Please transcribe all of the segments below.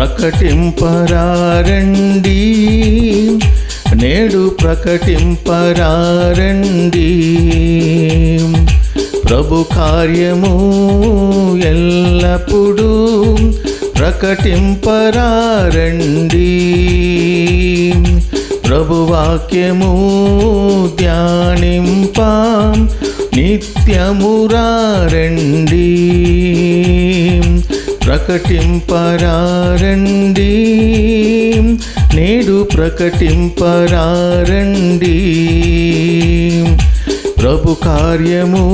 ప్రకటింపరారండి. నేడు ప్రకటింపరారండి. ప్రభు కార్యము ఎల్లప్పుడూ ప్రకటింపరారండి. ప్రభు వాక్యము ధ్యానింప నిత్యమురారండి. ప్రకటింపరారండి. నేడు ప్రకటింపరారండి. ప్రభు కార్యము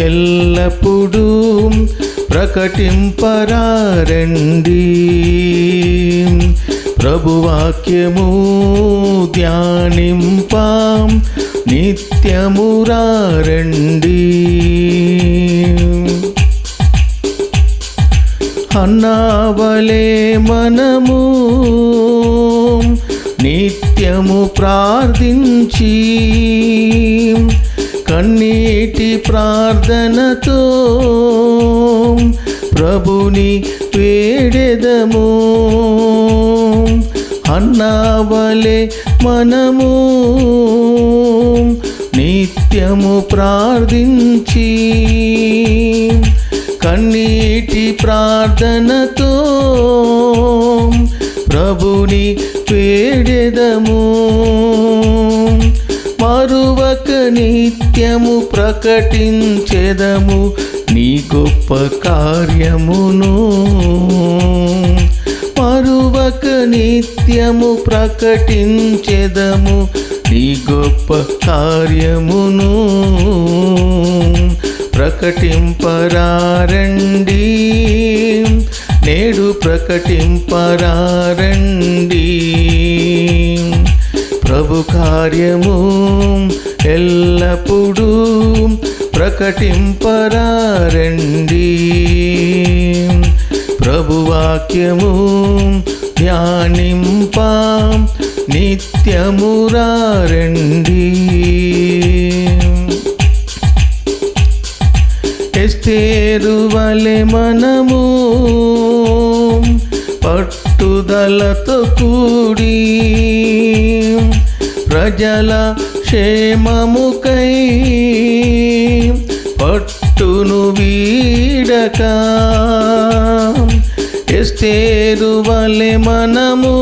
ఎల్లప్పుడూ ప్రకటింపరారండి. ప్రభువాక్యము ధ్యానింపాం ధ్యానింప నిత్యమురారండి. అన్నావలే మనము నిత్యము ప్రార్థించి కన్నీటి ప్రార్థనతో ప్రభుని వేడెదము. అన్నావలే మనము నిత్యము ప్రార్థించి కన్నీటి ప్రార్థనతో ప్రభుని వేడెదము మరువక నిత్యము ప్రకటించెదము నీ గొప్ప కార్యమును. మరువక నిత్యము ప్రకటించెదము నీ గొప్ప కార్యమును. ప్రకటింపరారండి. నేడు ప్రకటింపరారండి. ప్రభు కార్యము ఎల్లప్పుడూ ప్రకటింపరారండి. ప్రభువాక్యము ధ్యానింప నిత్యమురారండి. ఎస్తేరు మనము పట్టుదలతో కూడి ప్రజల క్షేమముకై పట్టును వీడక ఎస్తేరువలె మనము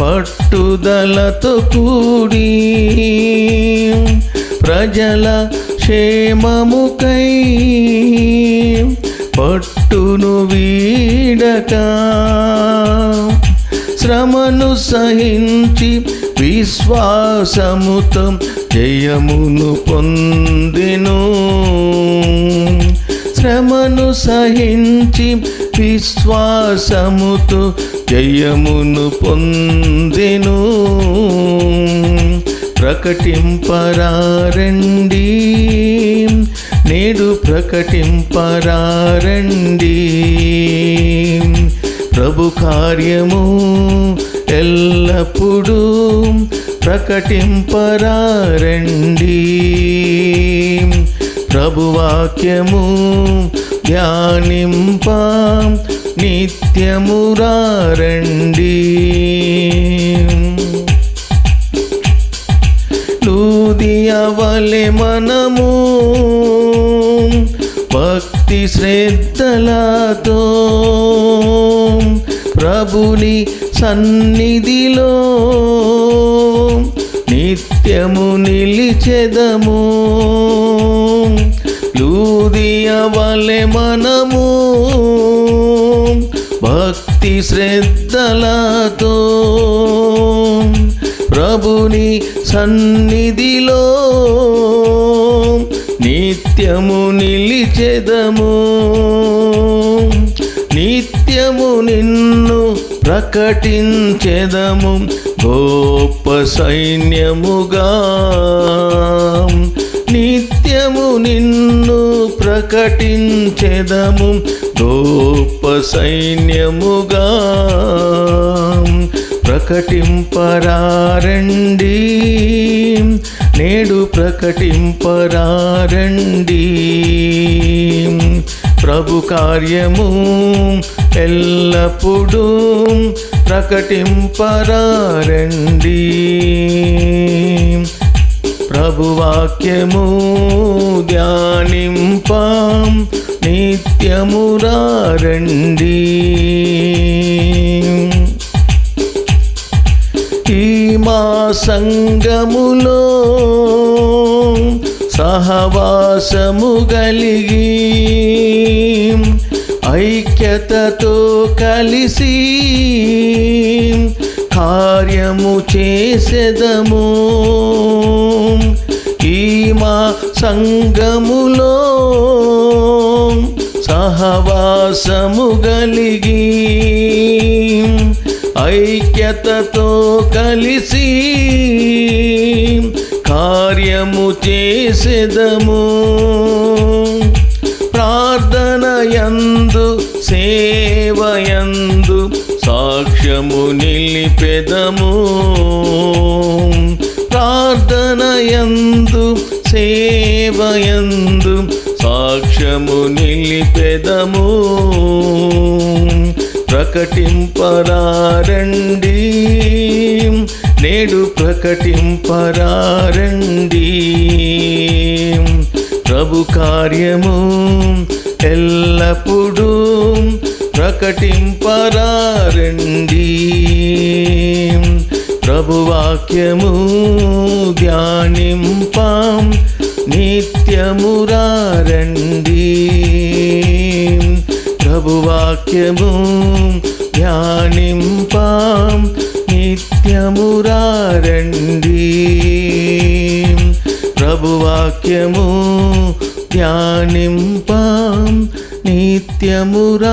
పట్టుదలతో కూడి ప్రజల క్షేమముకై పట్టును వీడక. శ్రమను సహించి విశ్వాసముతం జయమును పొందిను. శ్రమను సహించి విశ్వాసముతో జయమును పొందిను. ప్రకటింపరారండి. నేడు ప్రకటింపరారండి. ప్రభు కార్యము ఎల్లప్పుడూ ప్రకటింపరారండి. ప్రభు వాక్యము ధ్యానింప నిత్యమురారండి. లూదియవలె మనము భక్తి శ్రద్ధలతో ప్రభుని సన్నిధిలో నిత్యము నిలిచెదము. లూదియవలె మనము భక్తి శ్రద్ధలతో ప్రభుని సన్నిధిలో నిత్యము నిలిచెదము. నిత్యము నిన్ను ప్రకటించెదము. గొప్ప సైన్యముగా నిత్యము నిన్ను ప్రకటించెదము. గొప్ప సైన్యముగా ప్రకటింపరారండి. నేడు ప్రకటింపరారండి. ప్రభు కార్యము ఎల్లప్పుడూ ప్రకటింపరారండి. ప్రభువాక్యము ధ్యానింపాం నిత్యమురారండి సంగములో సహవాసము కలిగి ఐక్యతతో కలిసి కార్యము చేసెదము. ఈ మా సంగములో సహవాసము కలిగి ఐక్యతతో కలిసి కార్యము చేసేదము. ప్రార్థనయందు సేవయందు సాక్ష్యము నిలిపెదము. ప్రార్థనయందు సేవయందు సాక్ష్యము నిలిపెదము. ప్రకటింపరారండి. నేడు ప్రకటింపరారండి. ప్రభు కార్యము ఎల్లప్పుడూ ప్రకటింపరారండి. ప్రభువాక్యము ధ్యానింపాం నిత్యమురారండి. ప్రభువాక్యము ధ్యానింపాం నిత్యమురారండి ప్రభువాక్యము ధ్యానింపాం నిత్యమురారండి